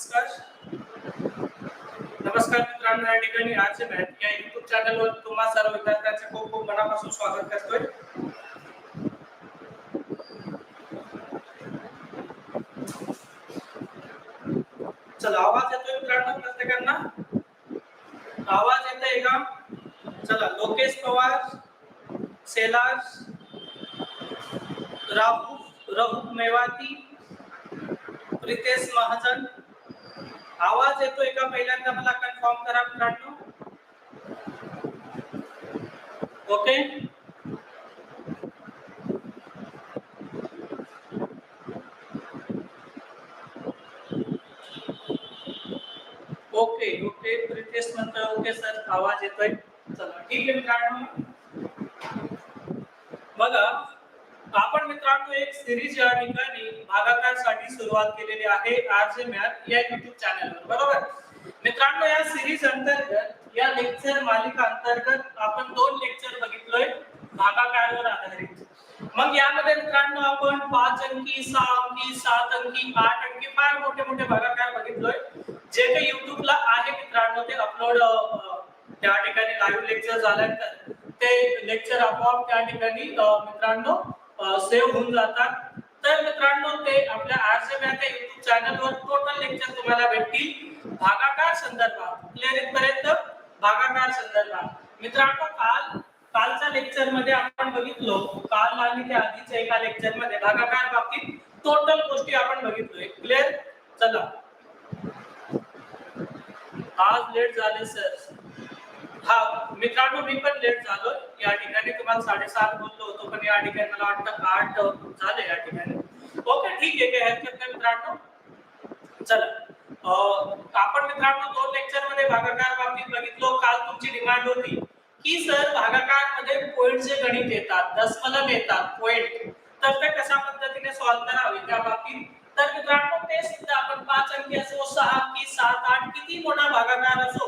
नमस्कार. नमस्कार मित्रांनो या ठिकाणी आज मॅथ या युट्यूब चॅनलवर तुम्हा सर्व विद्यार्थ्यांचे खूप खूप मनापासून स्वागत करतोय. चला आवाज येतोय मित्रांनो प्रत्येकांना? आवाज येतोय का? चला लोकेश पवार सेलास राहू राहू मेवाती प्रितेश महाजन आवाज येतोय का पहिल्यांदा मला कन्फर्म करा मित्रांनो? ओके ओके ओके प्रितेश म्हणतोय ओके सर आवाज येतोय. चला ठीक आहे मित्रांनो. बघा आपण मित्रांनो एक सिरीज या ठिकाणी भागाकारसाठी सुरुवात केलेली आहे आरजे मॅथ या युट्यूब चॅनलवर बरोबर? मित्रांनो या सिरीज अंतर्गत या लेक्चर मालिका अंतर्गत आपण दोन लेक्चर बघितलोय भागाकारवर आधारित. मग यामध्ये मित्रांनो आपण पाच अंकी सहा अंकी सात अंकी आठ अंकी फार मोठे मोठे भागाकार बघितलोय. जे काही युट्यूबला आहे मित्रांनो ते अपलोड त्या ठिकाणी लाईव्ह लेक्चर झाल्यानंतर ते लेक्चर आपोआप त्या ठिकाणी मित्रांनो सेव्ह होऊन जातात. तर मित्रांनो ते आपल्या आरसे मॅथ या युट्यूब चॅनलवर टोटल लेक्चर तुम्हाला भेटतील. भागाकार संदर्भात क्लिअर पर्यंत? भागाकार संदर्भात. मित्रांनो काल कालच्या लेक्चरमध्ये आपण बघितलो काल आणि त्या आधीच्या एका लेक्चरमध्ये भागाकार बाबतीत टोटल गोष्टी आपण बघितलोय. क्लिअर चला. आज लेट झाले सर हा मित्रांनो मी पण लेट झालो या ठिकाणी तुम्हाला साडेसात बोललो होतो पण या ठिकाणी मला वाटतं आठ झाले या ठिकाणी. ओके ठीक आहे काही हरकत नाही मित्रांनो. चला. अं, आपण मित्रांनो दोन लेक्चर मध्ये भागाकार बाबतीत बघितलो. काल तुमची डिमांड होती की सर भागाकार मध्ये पॉइंटचे गणित येतात दशमलव येतात पॉइंट तर ते कशा पद्धतीने सॉल्व्ह करावे त्या बाबतीत? तर मित्रांनो ते सुद्धा आपण पाच अंकी असो सहा अंकी सात आठ किती मोठा भागाकार असो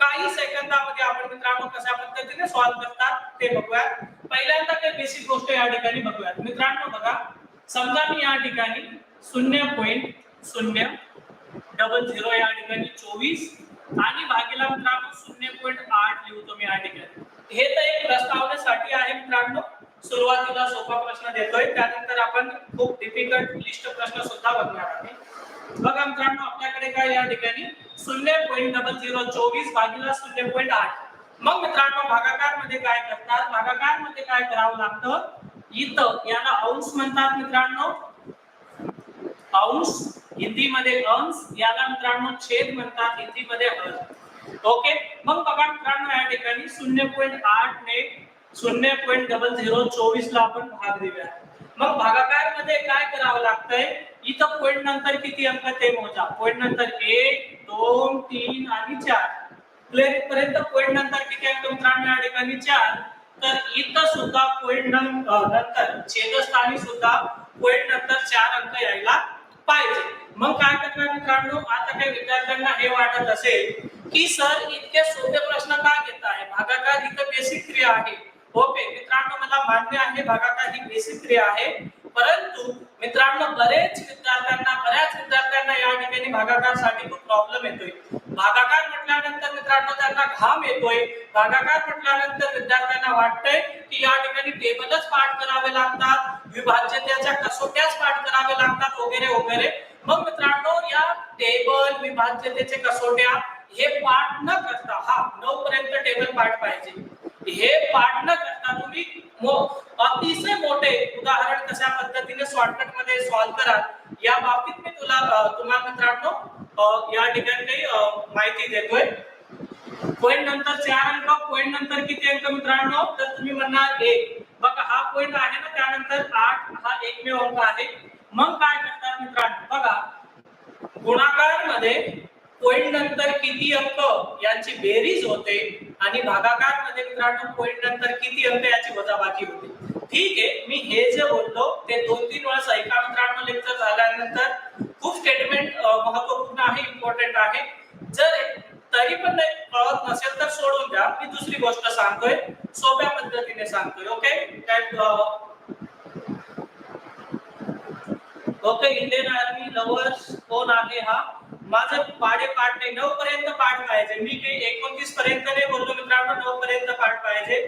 काही सेकंदामध्ये आपण मित्रांनो कशा पद्धतीने सॉल्व्ह करतात ते बघूयात. पहिल्यांदा काही बेसिक गोष्ट या ठिकाणी बघूयात. मित्रांनो बघा समजा मी या ठिकाणी शून्य पॉईंट शून्य डबल झिरो या ठिकाणी चोवीस आणि भागीला मित्रांनो शून्य पॉईंट आठ लिहितो मी या ठिकाणी. हे तर एक प्रस्तावनेसाठी आहे मित्रांनो. सुरुवातीला सोपा प्रश्न देतोय. त्यानंतर आपण खूप डिफिकल्ट लिस्ट प्रश्न सुद्धा बघणार आहे बघा मित्रांनो आपल्याकडे काय या ठिकाणी? शून्य पॉईंट डबल झिरो चोवीस भागीला शून्य पॉईंट आठ. मग मित्रांनो भागाकारमध्ये काय करतात? भागाकारमध्ये काय करावं लागतं? इथं याला अंश म्हणतात मित्रांनो. अंश हिंदीमध्ये अंश याला मित्रांनो छेद म्हणतात हिंदीमध्ये हर. ओके मग बघा मित्रांनो या ठिकाणी शून्य पॉईंट आठ ने शून्य पॉईंट डबल झिरो चोवीस ला आपण भाग देऊया. मग भागाकारमध्ये काय करावं लागतंय? इथं पॉईंट नंतर किती अंक ते मोजा. पॉईंट नंतर एक दोन तीन आणि चार. क्लिअर पर्यंत पॉईंट नंतर किती अंक मित्रांनो या ठिकाणी? चार. तर इथं सुद्धा पॉईंट नंतर छेदस्थानी सुद्धा पॉईंट नंतर चार अंक यायला पाहिजे. मग काय करणार मित्रांनो? आता काही विद्यार्थ्यांना हे वाटत असेल की सर इतके सोपे प्रश्न का घेत आहे? भागाकार ही तर बेसिक क्रिया आहे. ओके मित्रांनो मला मान्य आहे भागाकार ही बेसिक क्रिया आहे. परंतु मित्रांनो बरेच विद्यार्थ्यांना बऱ्याच विद्यार्थ्यांना या ठिकाणी भागाकारसाठी खूप प्रॉब्लेम येतोय. भागाकार म्हटल्यानंतर मित्रांनो त्यांना घाम येतोय. भागाकार म्हटल्यानंतर विद्यार्थ्यांना वाटतंय की या ठिकाणी टेबलच पाठ करावे लागतात विभाज्यतेच्या कसोट्याच पाठ करावे लागतात वगैरे वगैरे. मग मित्रांनो या टेबल विभाज्यतेचे कसोट्या हे पाठ न करता हा नऊ पर्यंत टेबल पाठ पाहिजे. हे पाठ न करता तुम्ही अतिशय मोठे उदाहरण कशा पद्धतीने शॉर्टकटमध्ये सॉल्व्ह कराल या बाबतीत मी तुला तुम्हाला मित्रांनो या ठिकाणी काही माहिती देतोय. पॉइंट नंतर चार अंक पॉइंट नंतर किती अंक मित्रांनो? तर तुम्ही म्हणणार एक. बघा हा पॉइंट आहे ना त्यानंतर आठ हा एकमेव अंक आहे. मग काय करतात मित्रांनो? बघा गुणाकारमध्ये पॉइंट नंतर किती अंक यांची बेरीज होते? आणि भागाकारमध्ये मित्रांनो पॉइंट नंतर किती अंक याची वजाबाकी होते? ठीक आहे मी हे जे बोललो ते दोन तीन वेळा ऐका मित्रांनो लेक्चर झाल्यानंतर. खूप स्टेटमेंट महत्त्वपूर्ण आहे इम्पॉर्टंट आहे. जर तरी पण नाही कळत नसेल तर सोडून द्या. मी दुसरी गोष्ट सांगतोय सोप्या पद्धतीने सांगतोय ओके काय ओके इंडियन आर्मी लवर्स कोण आहे हा? माझं पाडे पाठ नाही नऊ पर्यंत पाठ पाहिजे. मी काही एकोणतीस पर्यंत नाही बोललो मित्रांनो नऊ पर्यंत पाठ पाहिजे.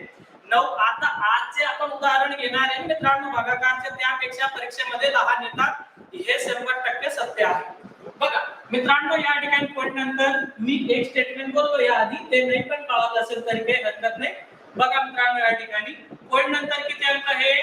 नऊ आता आज जे आपण उदाहरण घेणार आहे मित्रांनो भागाकारचे त्यापेक्षा परीक्षेमध्ये लहान येतात हे शंभर टक्के सत्य आहे. बघा मित्रांनो या ठिकाणी पॉईंट नंतर मी एक स्टेटमेंट बोललो. या आधी ते नाही पण कळत असेल तरी काही हरकत नाही. बघा मित्रांनो या ठिकाणी. पॉईंट नंतर किती अंक हे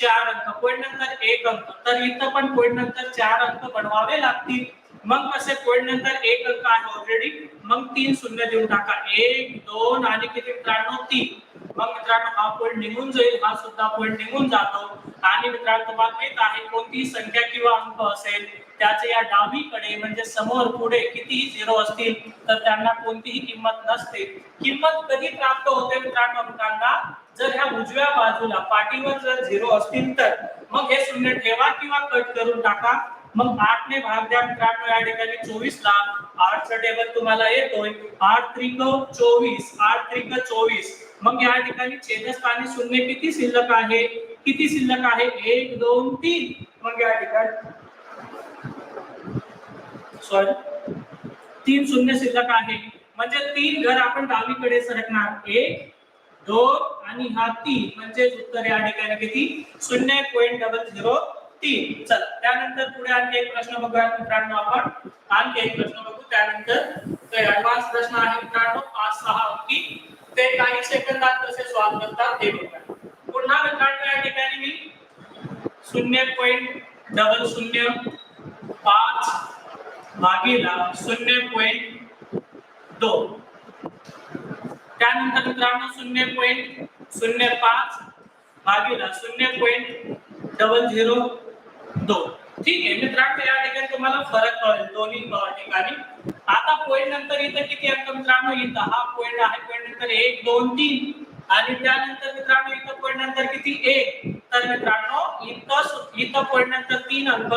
चार अंक. पॉईंट नंतर एक अंक. तर इथं पण पॉईंट नंतर चार अंक बनवावे लागतील. मग कसे पॉईंट नंतर एक अंक आहे ऑलरेडी मग तीन शून्य देऊन टाका. एक दोन आणि किती मित्रांनो? तीन. मग मित्रांनो हा पॉईंट निघून जाईल. हा सुद्धा पॉईंट निघून जातो. आणि मित्रांनो तुम्हाला माहीत आहे कोणतीही संख्या किंवा अंक असेल त्याचे या डावीकडे म्हणजे समोर पुढे कितीही झिरो असतील तर त्यांना कोणतीही किंमत नसते. किंमत कधी प्राप्त होते मित्रांनो अंकांना? जर ह्या उजव्या बाजूला पाठीवर जर झिरो असतील तर. मग हे शून्य ठेवा किंवा कट करून टाका. मग आठ ने भाग द्या मित्रांनो या ठिकाणी चोवीस ला आठचा टेबल तुम्हाला येतोय. आठ त्रिक चोवीस आठ त्रिक चोवीस. मग या ठिकाणी छेदस्थानी शून्य किती शिल्लक आहे? किती शिल्लक आहे? एक दोन तीन. मग या ठिकाणी सॉरी तीन शून्य शिल्लक आहे. म्हणजे तीन घर आपण डावीकडे सरकणार. एक दोन आणि हा तीन. म्हणजे उत्तर या ठिकाणी किती? शून्य पॉईंट डबल झिरो तीन चला त्यानंतर पुढे आणखी एक प्रश्न बघूया मित्रांनो आपण. आणखी एक प्रश्न बघू त्यानंतर ऍडव्हान्स प्रश्न आहे मित्रांनो पाच सहा अंकी. ते काही सेकंदात कसे सॉल्व्ह करतात ते बघा पुन्हा मित्रांनो या ठिकाणी मी शून्य पॉईंट डबल शून्य पाच भागीला शून्य पॉईंट दोन. त्यानंतर मित्रांनो शून्य पॉईंट शून्य पाच भागीला शून्य पॉईंट डबल झिरो दोन ठीक आहे मित्रांनो या ठिकाणी तुम्हाला फरक कळेल दोन्ही ठिकाणी. आता पॉईंट नंतर इथं किती अंक मित्रांनो? इथं हा पॉईंट आहे पॉईंट नंतर एक दोन तीन. आणि त्यानंतर मित्रांनो इथं पॉईंट नंतर किती? एक. तर मित्रांनो इथं इथं पॉईंट नंतर तीन अंक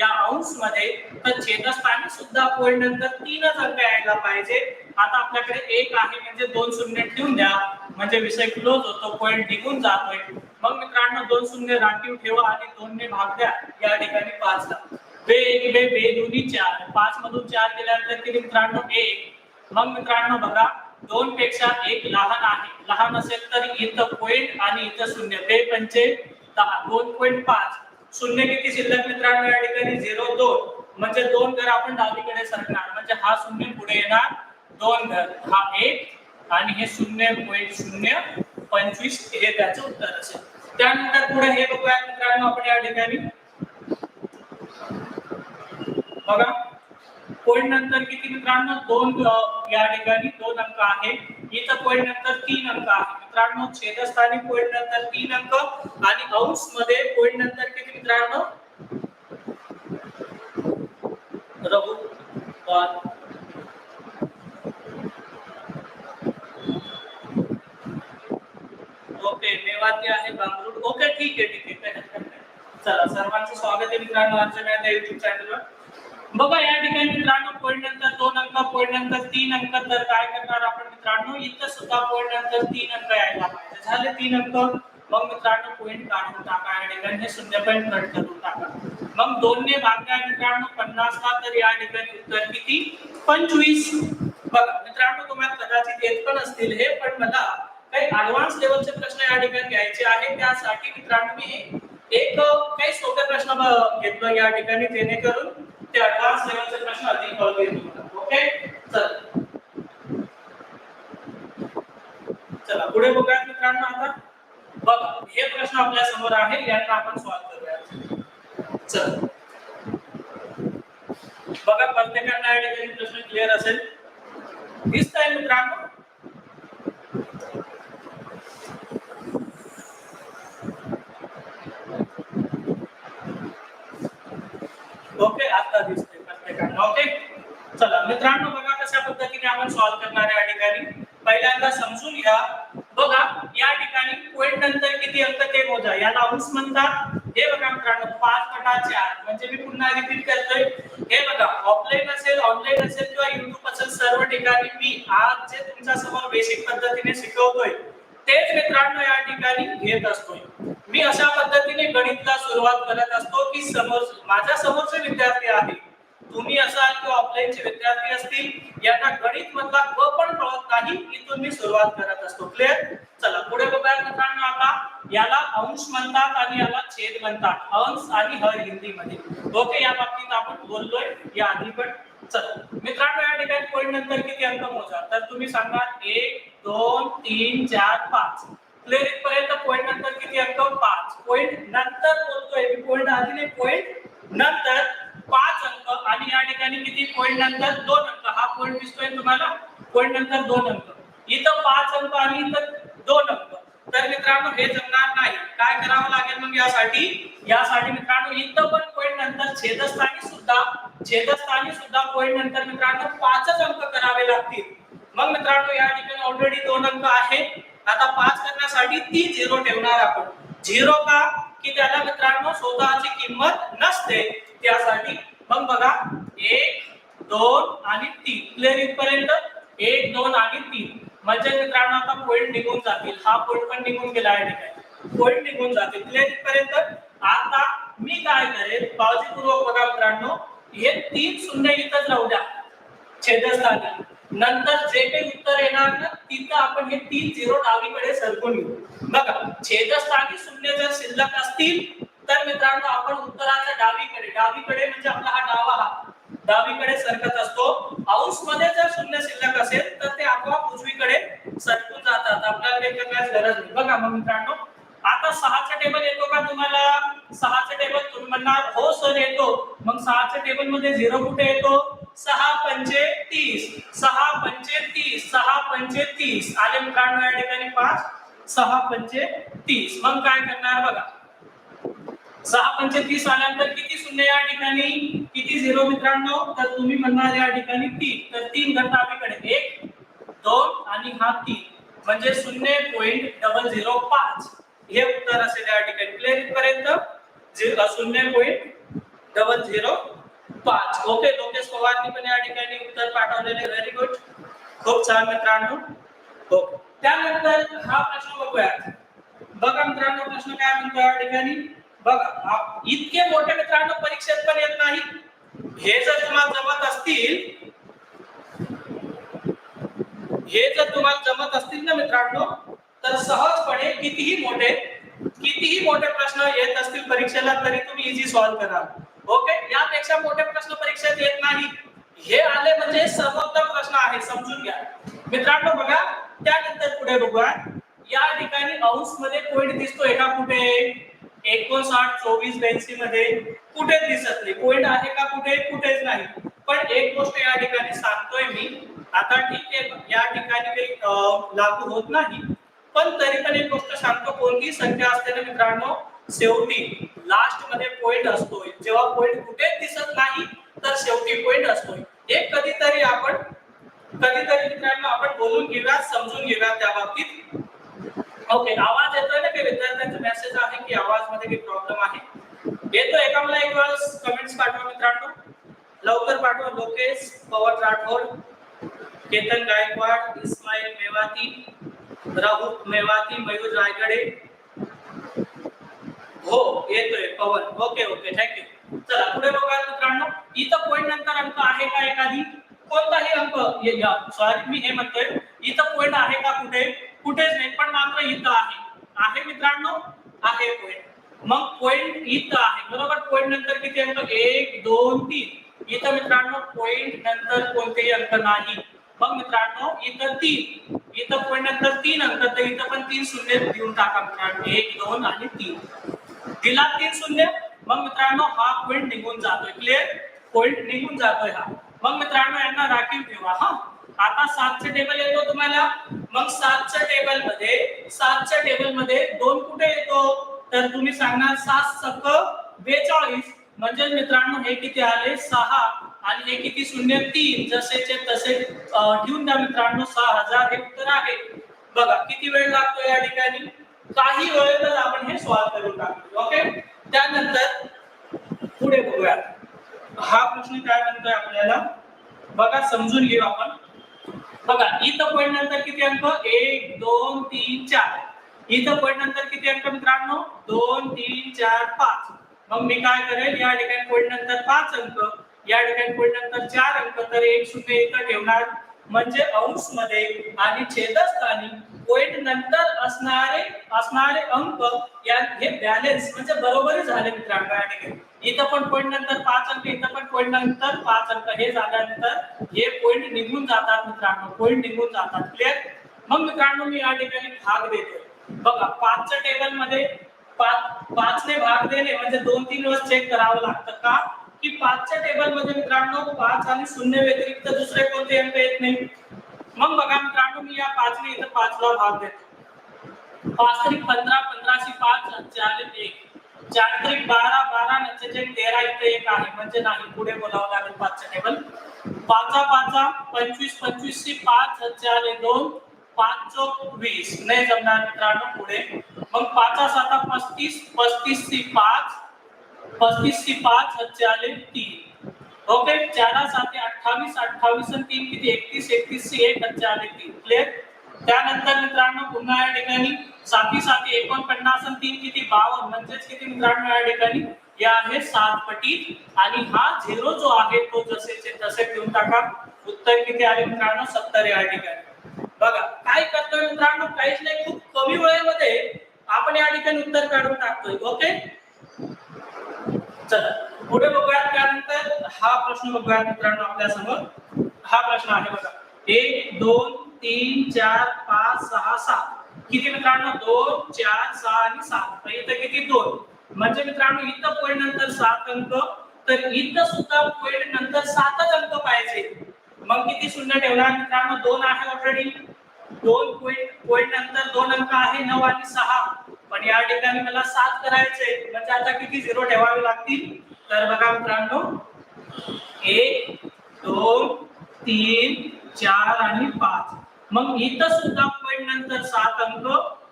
या अंशमध्ये. तर छेदस्थानी सुद्धा पॉईंट नंतर तीनच अंक यायला पाहिजे. आता आपल्याकडे एक आहे म्हणजे दोन शून्य ठेवून द्या. म्हणजे विषय क्लोज होतो पॉईंट निघून जातोय. मग मित्रांनो दोन शून्य राखीव ठेवा आणि दोन ने भाग द्या. या ठिकाणी पाच ला. बे एक बे बे दोन्ही चार. पाच मधून चार केल्यानंतर किती मित्रांनो? एक. मग मित्रांनो बघा दोन पेक्षा एक लहान आहे. लहान असेल तर इथं पॉईंट आणि इथं शून्य. बे पंचे दहा. दोन पॉईंट पाच. शून्य किती शिल्लक मित्रांनो? या ठिकाणी झिरो दोन. म्हणजे दोन घर आपण डावीकडे सरकणार. म्हणजे हा शून्य पुढे येणार. दोन घर. हा एक आणि हे शून्य पॉईंट शून्य पंचवीस हे त्याचं उत्तर असेल. त्यानंतर पुढे हे बघूया मित्रांनो आपण या ठिकाणी. बघा. पॉईंट नंतर किती मित्रांनो? दोन या ठिकाणी दोन अंक आहे. इथं पॉईंट नंतर तीन अंक आहे. मित्रांनो छेदस्थानी पॉईंट नंतर तीन अंक आणि अंशमध्ये पॉईंट नंतर किती मित्रांनो? रघु ओके मेवाती आहे बांगरूड. ओके ठीक आहे ठीक आहे. चला सर्वांचं स्वागत आहे मित्रांनो आमच्या माझ्या युट्यूब चॅनलवर बघा या ठिकाणी मित्रांनो पॉईंट नंतर दोन अंक पॉईंट नंतर तीन अंक. तर काय करणार आपण मित्रांनो? इथं सुद्धा पॉईंट नंतर तीन अंक यायला पाहिजे. झाले तीन अंक. मग मित्रांनो पॉईंट काढून टाका या ठिकाणी हे शून्य पॉईंट कट करून टाका. मग दोनने भागल्या मित्रांनो पन्नासला तर या ठिकाणी उत्तर किती? पंचवीस. बघा मित्रांनो तुम्हाला कदाचित येत पण असतील हे पण मला काही ऍडव्हान्स लेवलचे प्रश्न या ठिकाणी घ्यायचे आहेत. त्यासाठी मित्रांनो मी एक काही सोपे प्रश्न घेतलं या ठिकाणी जेणेकरून ते ऍडव्हान्स लेवलचे प्रश्न अधिक कळतील ओके चल. चला पुढे बघूया मित्रांनो आता. बघा हे प्रश्न आपल्यासमोर आहे यांना आपण सॉल्व्ह करूया चल. बघा प्रत्येकांना या ठिकाणी प्रश्न क्लिअर असेल. दिसतंय मित्रांनो ओके आता दिसते प्रत्येकांना ओके चला मित्रांनो बघा कशा पद्धतीने आपण सॉल्व्ह करणार आहे या ठिकाणी. पहिल्यांदा समजून घ्या. बघा या ठिकाणी पॉईंट नंतर किती अंक ते मोजा. याला अंश म्हणतात. हे बघा मित्रांनो पाच बटा चार. म्हणजे मी पुन्हा रिपीट करतोय. हे बघा ऑफलाईन असेल ऑनलाईन असेल किंवा युट्यूब असेल सर्व ठिकाणी मी आज जे तुमच्यासमोर बेसिक पद्धतीने शिकवतोय तेच मित्रांनो या ठिकाणी घेत असतोय. मी अशा पद्धतीने गणितला सुरुवात करत असतो की समोर माझ्या समोरचे विद्यार्थी आहेत. तुम्ही असाल किंवा ऑफलाईनचे विद्यार्थी असतील यांना गणित मधला क पण कळत नाही इथून मी सुरुवात करत असतो. क्लिअर चला पुढे बघूया मित्रांनो आता. याला अंश म्हणतात आणि याला छेद म्हणतात. अंश आणि हर हिंदी मध्ये ओके या बाबतीत आपण बोललोय. या आधी पण. चला मित्रांनो या ठिकाणी पॉईंट नंतर किती अंक मोजा. तर तुम्ही सांगा एक दोन तीन चार पाच. क्लिअर इथपर्यंत पॉईंट नंतर किती अंक? पाच. पॉईंट नंतर बोलतोय. मी पॉईंट आधी नाही पॉईंट नंतर पाच अंक आणि या ठिकाणी किती? पॉईंट नंतर दोन अंक. हा पॉईंट दिसतोय तुम्हाला? पॉईंट नंतर दोन अंक. इथं पाच अंक आणि इथं दोन अंक. तर मित्रांनो हे जमणार नाही. काय करावं लागेल मग यासाठी? यासाठी मित्रांनो इथं पण पॉईंट नंतर छेदस्थानी सुद्धा छेदस्थानी सुद्धा पॉईंट नंतर मित्रांनो पाचच अंक करावे लागतील. मग मित्रांनो या ठिकाणी ऑलरेडी दोन अंक आहेत. आता पाच करण्यासाठी ती झिरो ठेवणार आपण झिरो का? की त्याला मित्रांनो स्वतःची किंमत नसते. त्यासाठी मग बघा एक दोन आणि तीन. क्लिअर इथपर्यंत? एक दोन आणि तीन. म्हणजे मित्रांनो आता पॉईंट निघून जातील. हा पॉईंट पण निघून गेला आहे ठिकाणी पॉईंट निघून जातील. क्लिअर इथपर्यंत? आता मी काय करेल काळजीपूर्वक बघा मित्रांनो. हे तीन शून्य इथंच राहू द्या. छेदस्थानी नंतर जे काही उत्तर येणार ना तिथं आपण हे तीन झिरो डावीकडे सरकून घेऊ. बघा छेदस्थानी शून्य जर शिल्लक असतील तर मित्रांनो आपण उत्तराच्या डावीकडे. डावीकडे म्हणजे आपला हा डावा हा डावीकडे सरकत असतो. अंशमध्ये जर शून्य शिल्लक असेल तर ते आपोआप उजवीकडे सरकून जातात. आपल्याला काहीच गरज नाही बघा मग मित्रांनो. आता सहाचा टेबल येतो का तुम्हाला? सहाचा टेबल तुम्ही म्हणणार हो सर येतो. मग सहाच्या टेबलमध्ये झिरो कुठे येतो? सहा पंचे तीस. सहा पंचे तीस. सहा पंचे तीस. आले मित्रांनो या ठिकाणी पाच. सहा पंचे तीस. मग काय करणार बघा. सहा पंचे तीस आल्यानंतर किती शून्य या ठिकाणी? किती झिरो मित्रांनो? तर तुम्ही म्हणणार या ठिकाणी तीन. तर तीन घटना आपल्याकडे. एक दोन आणि हा तीन. म्हणजे शून्य पॉईंट डबल झिरो पाच. हे उत्तर असेल या ठिकाणी. क्लिअर पर्यंत झिरो शून्य पॉईंट डबल झिरो पाच. ओके लोकेश पवारनी पण या ठिकाणी उत्तर पाठवलेले व्हेरी गुड खूप छान मित्रांनो. हो त्यानंतर हा प्रश्न बघूया बघा मित्रांनो प्रश्न काय म्हणतो या ठिकाणी? बघा इतके मोठे मित्रांनो परीक्षेत पण येत नाही. हे जर तुम्हाला जमत असतील हे जर तुम्हाला जमत असतील ना मित्रांनो तर सहजपणे कितीही मोठे कितीही मोठे प्रश्न येत असतील परीक्षेला तरी तुम्ही इझी सॉल्व्ह कराल ओके यापेक्षा मोठे प्रश्न परीक्षेत येत नाही. हे आले म्हणजे सर्वोत्तम प्रश्न आहे समजून घ्या. मित्रांनो बघा त्यानंतर पुढे बघूया. या ठिकाणी अंशमध्ये पॉईंट दिसतोय का कुठे? एकोणसाठ चोवीस ब्याऐंशी मध्ये कुठे दिसत नाही. पॉईंट आहे का कुठे कुठेच नाही. पण एक गोष्ट या ठिकाणी सांगतोय मी. आता ठीक आहे या ठिकाणी काही लागू होत नाही. पण तरी पण एक गोष्ट सांगतो कोणती संख्या असते ना मित्रांनो शेवटी लास्टमध्ये पॉइंट असतोय. जेव्हा पॉइंट कुठेच दिसत नाही तर शेवटी पॉइंट असतोय. हे कधीतरी आपण कधीतरी मित्रांनो आपण बोलून घेऊया समजून घेऊया त्या बाबतीत. ओके आवाज येतोय ना काही विद्यार्थ्यांचा मेसेज आहे की आवाजमध्ये काही प्रॉब्लेम आहे? येतोय का मला एक वेळेस कमेंट्स पाठवा मित्रांनो. लवकर पाठवा. लोकेश पवन राठोड केतन गायकवाड इस्माईल मेवाती राहुल मेवाती मयूर रायगडे. हो येतोय पवन. ओके ओके थँक्यू चला पुढे बघा मित्रांनो. इथं पॉईंट नंतर अंक आहे का एखादी? कोणताही अंक? सॉरी मी हे म्हणतोय. इथं पॉईंट आहे का कुठे? कुठेच नाही, पण मात्र इथं आहे. आहे मित्रांनो, आहे पॉईंट मग पॉईंट इथं आहे. बरोबर? पॉईंट नंतर किती अंक? एक, दोन, तीन. इथं मित्रांनो पॉईंट नंतर कोणतेही अंक नाही. मग मित्रांनो, इथं तीन. इथं पॉईंट नंतर तीन अंक, तर इथं पण तीन शून्य देऊन टाका मित्रांनो. एक, दोन आणि तीन. दिला तीन शून्य. मग मित्रांनो, हा पॉईंट निघून जातोय. क्लिअर पॉईंट निघून जातोय हा. मग मित्रांनो, यांना राखीव ठेवा, हा. आता सातचं टेबल येतो तुम्हाला. मग सातच्या टेबलमध्ये सातच्या टेबलमध्ये दोन कुठे येतो? तर तुम्ही सांगणार सात सक बेचाळीस. म्हणजे मित्रांनो हे किती आले? सहा. आणि हे किती शून्य? तीन. जसेचे तसे अं, ठेवून द्या मित्रांनो सहा हजार हे उत्तर आहे. बघा किती वेळ लागतो या ठिकाणी? काही वेळेतच आपण हे सॉल्व्ह करून टाकतो ओके? त्यानंतर पुढे बघूया. हा प्रश्न काय म्हणतोय आपल्याला बघा समजून घेऊ आपण. बघा इथं पॉईंट नंतर किती अंक? एक दोन तीन चार. इथं पॉईंट नंतर किती अंक मित्रांनो? दोन तीन चार पाच. मग मी काय करेल? या ठिकाणी पॉईंट नंतर पाच अंक या ठिकाणी पॉईंट नंतर चार अंक. तर एक शून्य इथं ठेवणार. म्हणजे अंशमध्ये आणि छेदस्थानी पॉईंट नंतर असणारे असणारे अंक या हे बॅलन्स म्हणजे बरोबरी झाले मित्रांनो या ठिकाणी. इथं पण पॉईंट नंतर पाच अंक इथं पण पॉईंट नंतर पाच अंक. हे झाल्यानंतर हे पॉईंट निघून जातात मित्रांनो पॉईंट निघून जातात. क्लिअर मग मित्रांनो मी या ठिकाणी भाग देतो. बघा पाचच्या टेबलमध्ये पाच पाचने भाग देणे म्हणजे दोन तीन वेळेस चेक करावं लागतं का? की पाचच्या टेबलमध्ये मित्रांनो पाच आणि शून्य व्यतिरिक्त दुसरे कोणते अंक येत नाही मग बघा मित्रांनो मी या पाचने इथं पाचला भाग देतो. पाच पंधरा पंधराशे पाच चार एक. चांत्रिक बारा बारा म्हणजे नंतर तेरा इथे एक आहे म्हणजे नाही पुढे बोलावं लागेल पाचच्या टेबल पाचा पाचा पंचवीस पंचवीस ची पाच चार दोन पाच चौक वीस. नाही जमणार मित्रांनो पुढे. मग पाचा साता पस्तीस पस्तीस ची पाच पस्तीस ची पाच चार तीन. ओके चारा साते अठ्ठावीस अठ्ठावीस आणि तीन किती? एकतीस एकतीस एक एक चार तीन क्लिअर त्यानंतर मित्रांनो पुन्हा या ठिकाणी साती साती एकोणपन्नास आणि तीन किती? बावन्न. म्हणजेच किती मित्रांनो या ठिकाणी? या आहे सात पटी. आणि हा झिरो जो आहे तो जसेचे तसे ठेवून टाका. उत्तर किती आले मित्रांनो? सत्तर या ठिकाणी. बघा काय करतोय मित्रांनो? काहीच नाही खूप कमी वेळेमध्ये आपण या ठिकाणी उत्तर काढून टाकतोय. ओके? चला. पुढे बघूयात त्यानंतर हा प्रश्न बघूयात मित्रांनो आपल्यासमोर. हा प्रश्न आहे बघा. एक दोन तीन चार पाच सहा सात. किती मित्रांनो? दोन चार सहा आणि सात. इथं किती? दोन. म्हणजे मित्रांनो इथं पॉईंट नंतर सात अंक तर इथं सुद्धा पॉईंट नंतर सातच अंक पाहिजे मग किती शून्य ठेवणार मित्रांनो? दोन आहे ऑलरेडी दोन पॉईंट पॉईंट नंतर दोन अंक आहे नऊ आणि सहा. पण या ठिकाणी मला सात करायचे म्हणजे आता किती? झिरो ठेवावे लागतील. तर बघा मित्रांनो एक दोन तीन चार आणि पाच. मग इथं सुद्धा पॉईंट नंतर सात अंक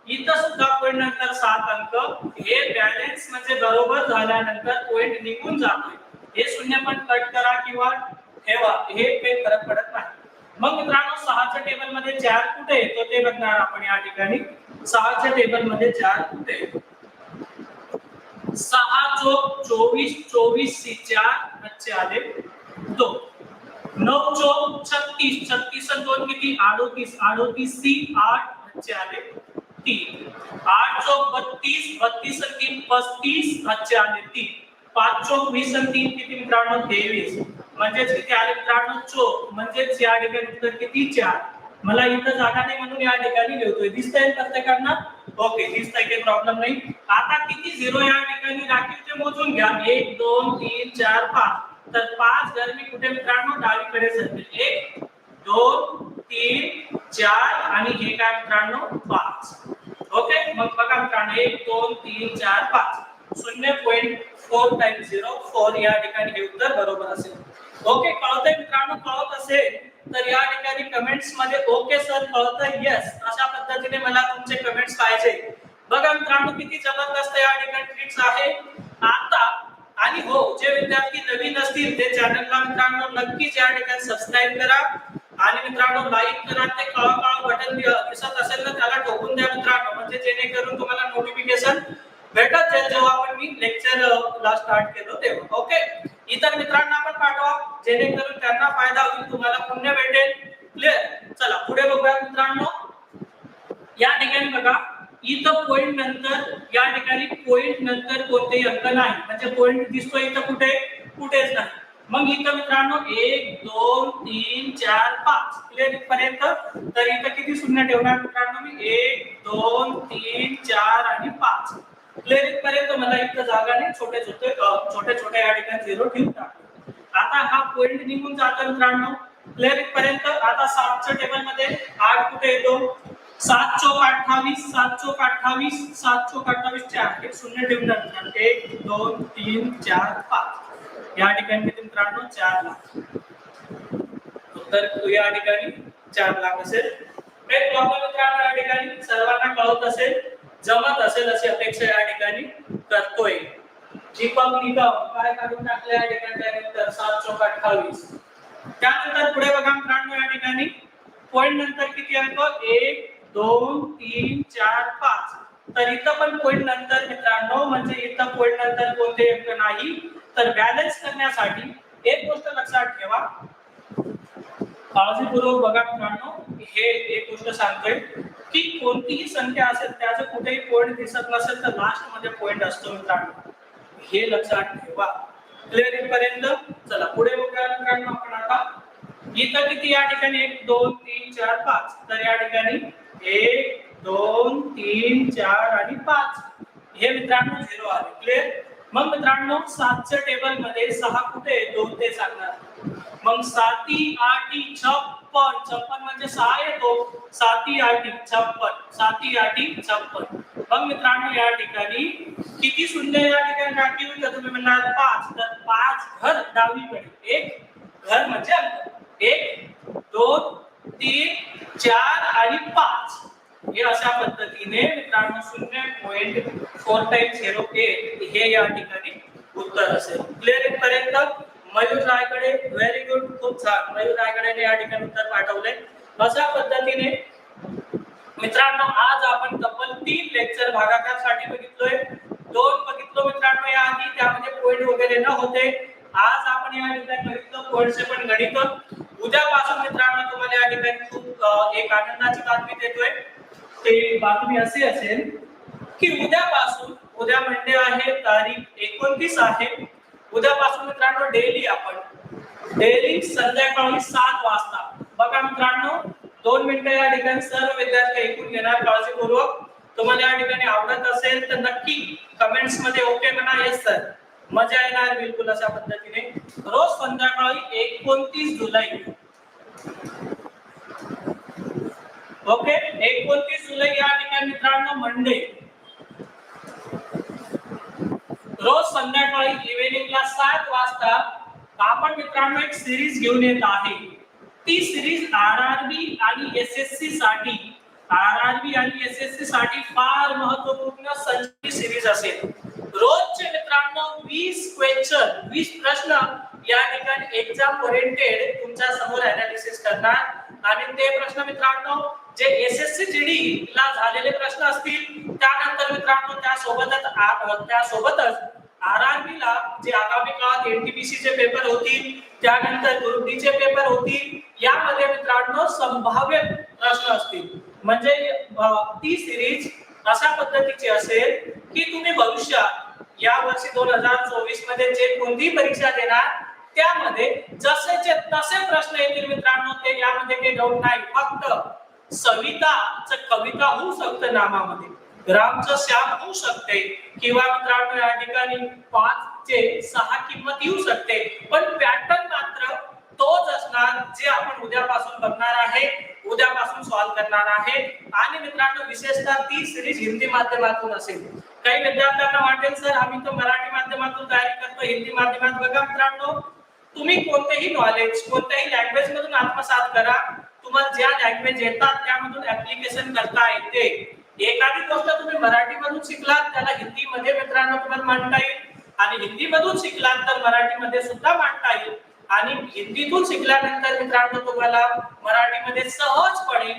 इथं सुद्धा पॉईंट नंतर सात अंक. हे बॅलेन्स म्हणजे बरोबर झाल्यानंतर पॉईंट निघून जातोय. हे शून्य पण कट करा किंवा ठेवा हे काही फरक पडत नाही. मग मित्रांनो सहाच्या टेबलमध्ये चार कुठे येतो ते बघणार आपण या ठिकाणी. सहाच्या टेबलमध्ये चार कुठे येतो सहा. चौक चौबीस चौबीस सी चार अच्छे आले. दो. नौ चौक छत्तीस. छत्तीस दोन किती? अडोतीस. अडोतीस सी आठ अच्छे आले. तीन. आठ चौक बत्तीस. बत्तीस तीन पस्तीस अच्छे आले. तीन. पाच चौक वीस आणि तीन किती मित्रांनो? तेवीस. म्हणजेच किती आले मित्रांनो? चौक म्हणजेच या ठिकाणी उत्तर किती? चार. मला इथं जागा नाही म्हणून या ठिकाणी लिहितोय. दिसतंय प्रत्येकांना? ओके दिसतंय काही प्रॉब्लेम नाही. आता किती झिरो या ठिकाणी राखीवचे मोजून घ्या. एक दोन तीन चार पाच. तर पाच घर मी कुठे मित्रांनो? डावीकडे सरकेल. एक दोन तीन चार आणि हे काय मित्रांनो? पाच. ओके मग बघा मित्रांनो एक दोन तीन चार पाच. शून्य point four time zero four या ठिकाणी हे उत्तर बरोबर असेल. ओके कळतंय मित्रांनो कळत असेल तर या ठिकाणी कमेंट्समध्ये ओके सर कळतंय येस अशा पद्धतीने मला तुमचे कमेंट्स पाहिजे. बघा मित्रांनो किती जबरदस्त या ठिकाणी ट्रिक्स आहे. आता आणि हो जे विद्यार्थी नवीन असतील ते चॅनलला मित्रांनो नक्कीच या ठिकाणी सबस्क्राईब करा. आणि मित्रांनो लाईक करा ते काळा काळा बटन दिसत असेल तर त्याला ठोकून द्या मित्रांनो. म्हणजे जेणेकरून तुम्हाला नोटिफिकेशन भेटत जाईल जेव्हा आपण मी लेक्चर ला स्टार्ट केलो तेव्हा. ओके इतर मित्रांना पण पाठवा जेणेकरून त्यांना फायदा होईल तुम्हाला पुण्य भेटेल. क्लिअर चला पुढे बघूया मित्रांनो. या ठिकाणी बघा इथं पॉइंट नंतर या ठिकाणी पॉइंट नंतर कोणतेही अंक नाही. म्हणजे पॉइंट दिसतोय इथं कुठे? कुठेच नाही. मग इथं मित्रांनो एक दोन तीन चार पाच. क्लिअर पर्यंत तर इथं किती शून्य ठेवणार मित्रांनो मी? एक दोन तीन चार आणि पाच. क्लिअर पर्यंत मला इथं जागा नाही छोटे छोटे अ, छोटे छोटे या ठिकाणी झिरो ठेवून टाकतो. आता हा पॉइंट निघून जातो मित्रांनो. क्लिअर पर्यंत आता सातच्या टेबलमध्ये आठ कुठे येतो? सात चौक अठ्ठावीस सात चौक अठ्ठावीस सात चौक अठ्ठावीस चार एक शून्य ठेवून द्या मित्रांनो एक दोन तीन चार पाच. या ठिकाणी मित्रांनो? चार लाख. तर या ठिकाणी. चार लाख असेल. एक प्रॉब्लेम मित्रांनो या ठिकाणी. सर्वांना कळत असेल. जमत असेल अशी अपेक्षा या ठिकाणी करतोय. दीपक निगम काय काढून टाकले या ठिकाणी त्यानंतर सात चौक अठ्ठावीस. त्यानंतर पुढे बघा मित्रांनो या ठिकाणी. पॉइंट नंतर किती अंक एक दोन तीन चार पाच. तर इथं पण पॉइंट नंतर मित्रांनो म्हणजे इथं पॉइंट नंतर कोणते अंक नाही. तर बॅलन्स करण्यासाठी एक गोष्ट लक्षात ठेवा. काळजीपूर्वक बघा मित्रांनो हे एक गोष्ट सांगतोय. की कोणतीही संख्या असेल त्याचं कुठेही पॉईंट दिसत नसेल तर लास्टमध्ये पॉईंट असतो मित्रांनो. हे लक्षात ठेवा. क्लिअर इथपर्यंत? चला पुढे बघूया मित्रांनो आपण आता. इथं किती या ठिकाणी? एक दोन तीन चार पाच. तर या ठिकाणी एक दोन तीन चार आणि पाच. हे मित्रांनो झिरो आले. क्लिअर मग मित्रांनो सातच्या टेबलमध्ये सहा कुठे? दोन ते सांगणार. मग साती आठी छप्पन. छप्पन म्हणजे सहा येतो. साती आठी छप्पन. साती आठी छप्पन. मग मित्रांनो या ठिकाणी किती शून्य या ठिकाणी राखीव होईल? तुम्ही म्हणणार पाच. तर पाच घर डावीकडे. एक घर म्हणजे अंक एक दोन तीन चार आणि पाच. हे अशा पद्धतीने मित्रांनो शून्य point four time zero eight हे या ठिकाणी उत्तर असेल. क्लिअर पर्यंत मयूर रायकडे व्हेरी गुड खूप छान. मयूर रायगडेने या ठिकाणी उत्तर पाठवलंय अशा पद्धतीने मित्रांनो आज आपण तब्बल तीन लेक्चर भागाकारासाठी बघितलोय. दोन बघितलो मित्रांनो या आधी त्यामध्ये पॉईंट वगैरे न होते. आज आपण या ठिकाणी बघितलं पॉईंटचे पण गणित उद्यापासून मित्रांनो तुम्हाला या ठिकाणी खूप एक आनंदाची बातमी देतोय. ते बातमी अशी असेल की उद्यापासून उद्या म्हणजे आहे तारीख एकोणतीस आहे. उद्यापासून मित्रांनो डेली आपण डेली संध्याकाळी सात वाजता. बघा मित्रांनो दोन मिनिटं या ठिकाणी सर्व विद्यार्थी ऐकून घेणार काळजीपूर्वक. तुम्हाला या ठिकाणी आवडत असेल तर नक्की कमेंट्समध्ये ओके म्हणा येस सर मजा येणार बिलकुल अशा पद्धतीने. रोज संध्याकाळी एकोणतीस जुलै. ओके एकोणतीस जुलै या ठिकाणी मित्रांनो मंडे रोज संध्याकाळी इव्हिनिंगला सात वाजता आपण मित्रांनो एक सिरीज घेऊन येत आहे. ती सिरीज आर आर बी आणि एस एस सी साठी आर आर बी आणि एस एस सी साठी फार महत्त्वपूर्ण संची सिरीज असेल. रोजचे मित्रांनो वीस क्वेश्चन वीस प्रश्न या ठिकाणी एक्झाम ओरिएंटेड तुमच्यासमोर अनालिसिस करणार. आणि ते प्रश्न मित्रांनो जे S S C G D ला झालेले प्रश्न असतील त्यानंतर मित्रांनो त्यासोबतच त्यासोबतच आर ला जे आगामी काळात एनटीपीसी चे पेपर होतील त्यानंतर ग्रुप डी चे पेपर होतील यामध्ये मित्रांनो संभाव्य प्रश्न असतील. म्हणजे ती सिरीज अशा पद्धतीची असेल की तुम्ही भविष्यात या वर्षी दोन हजार चोवीसमध्ये जे कोणतीही परीक्षा देणार त्यामध्ये जसेचे तसे प्रश्न येतील मित्रांनो ते यामध्ये काही डाऊट नाही. फक्त सविताचं कविता होऊ शकतं नामामध्ये. रामचं श्याम होऊ शकते किंवा मित्रांनो या ठिकाणी पाच चे सहा किंमत येऊ शकते. पण पॅटर्न मात्र तोच असणार जे आपण उद्यापासून बघणार आहे उद्यापासून सॉल्व्ह करणार आहे. आणि मित्रांनो विशेषतः ती सिरीज हिंदी माध्यमातून असेल. काही विद्यार्थ्यांना वाटेल सर आम्ही तर मराठी माध्यमातून तयारी करतो हिंदी माध्यमात बघा मित्रांनो. तुम्ही कोणतेही नॉलेज कोणत्याही लँग्वेज मधून आत्मसात करा. तुम्हाला ज्या लँग्वेज येतात त्यामधून ऍप्लिकेशन करता येते. एखादी गोष्ट तुम्ही मराठीमधून शिकलात त्याला हिंदीमध्ये मित्रांनो तुम्हाला मांडता येईल. आणि हिंदीमधून शिकलात तर मराठीमध्ये सुद्धा मांडता येईल. आणि हिंदीतून शिकल्यानंतर मित्रांनो तुम्हाला मराठीमध्ये सहजपणे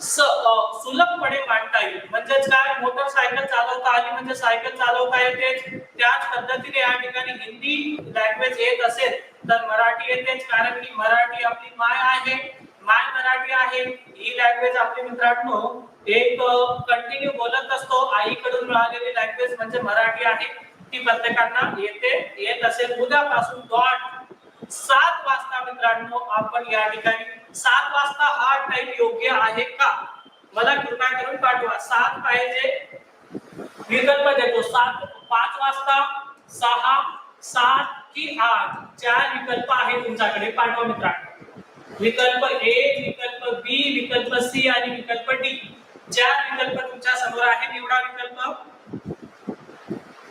सुलभपणे मांडता येईल. म्हणजेच काय? मोटरसायकल चालवता आली म्हणजे सायकल चालवता येते त्याच पद्धतीने या ठिकाणी हिंदी लँग्वेज येत असेल तर मराठी येतेच. कारण की मराठी आपली माय आहे. माय मराठी आहे. ही लँग्वेज आपली मित्रांनो एक कंटिन्यू बोलत असतो. आईकडून मिळालेली लँग्वेज म्हणजे मराठी आहे. ती प्रत्येकांना येते येत असेल. उद्यापासून डॉट सात वाजता मित्रांनो आपण या ठिकाणी सात वाजता हा टाइम योग्य आहे का? मला कृपा करून पाठवा. सात पाहिजे. विकल्प देतो. सात पाच वाजता सहा सात की आठ. चार विकल्प आहे तुमच्याकडे. पाठवा मित्रांनो. विकल्प ए विकल्प बी विकल्प सी आणि विकल्प डी. चार विकल्प तुमच्यासमोर आहे निवडा विकल्प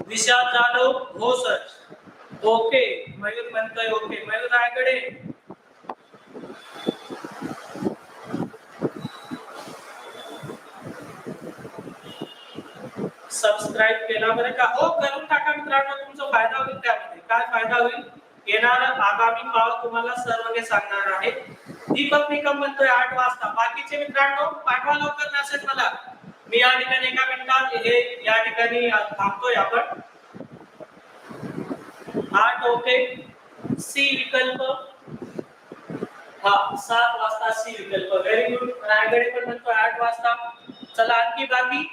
विशाल जाधव हो सर. ओके. मयूर म्हणतोय ओके. मयूर रायगडे. सबस्क्राईब केला बरं का? हो करून टाका मित्रांनो तुमचा फायदा होईल त्यामध्ये. काय फायदा होईल? येणार आगामी काळ तुम्हाला सर्व काही सांगणार आहे. दीपक निकम म्हणतोय आठ वाजता. बाकीचे मित्रांनो पाठवा लवकर मेसेज मला. मी या ठिकाणी एका मिनिटात हे या ठिकाणी थांबतोय आपण. आठ ओके. सी विकल्प. हा सात वाजता सी विकल्प. व्हेरी गुड रायगडे पण म्हणतोय आठ वाजता. चला आणखी बाकी.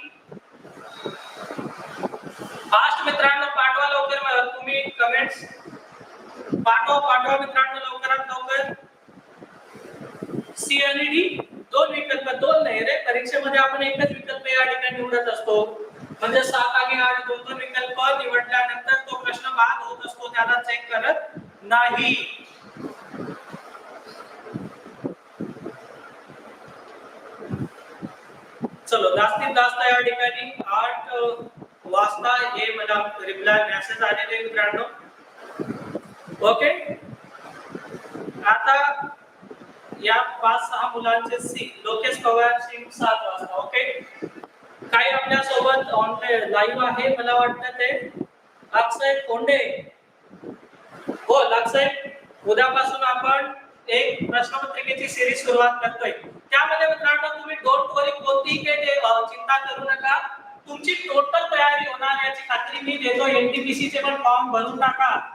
फास्ट मित्रांनो पाठवा लवकर तुम्ही कमेंट्स पाठवा पाठवा मित्रांनो लवकरात लवकर. सी आणि डी दोन विकल्प दोन नाही रे परीक्षेमध्ये आपण एकच विकल्प या ठिकाणी निवडत असतो. म्हणजे सात आणि आठ दोन दोन विकल्प निवडल्यानंतर तो प्रश्न बाद होत असतो त्याला चेक करत नाही. चलो जास्तीत जास्त या ठिकाणी आठ वाजता हे मला रिप्लाय मेसेज आलेले मित्रांनो. ओके आता या पाच सहा मुलांचे सी लोकेश पवार सिंग सात वाजता ओके काही आपल्यासोबत ऑनलाईन लाईव्ह आहे मला वाटतं ते? अक्षय कोंडे. हो अक्षय. उद्यापासून आपण एक प्रश्नपत्रिकेची सिरीज सुरुवात करतोय. त्यामध्ये मित्रांनो तुम्ही डोंट वरी कोणतीही काही ते, चिंता करू नका. तुमची टोटल तयारी होणार याची खात्री मी देतो. एनटीपीसीचे पण फॉर्म भरून टाका.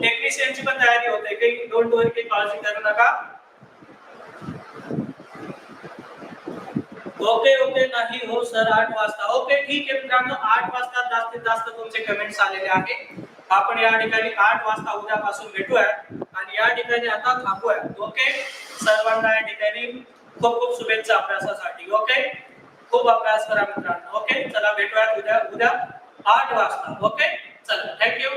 टेक्निशियन ची पण तयारी होते. काही डोंट वरी काही काळजी करू नका. ओके ओके नाही हो सर आठ वाजता. ओके ठीक आहे मित्रांनो आठ वाजता जास्तीत जास्त तुमचे कमेंट्स आलेले आहे आपण या ठिकाणी आठ वाजता उद्यापासून भेटूया. आणि या ठिकाणी आता थांबूया. ओके सर्वांना या ठिकाणी खूप खूप शुभेच्छा अभ्यासासाठी. ओके खूप अभ्यास करा मित्रांनो. ओके चला भेटूया उद्या उद्या आठ वाजता. ओके चला थँक्यू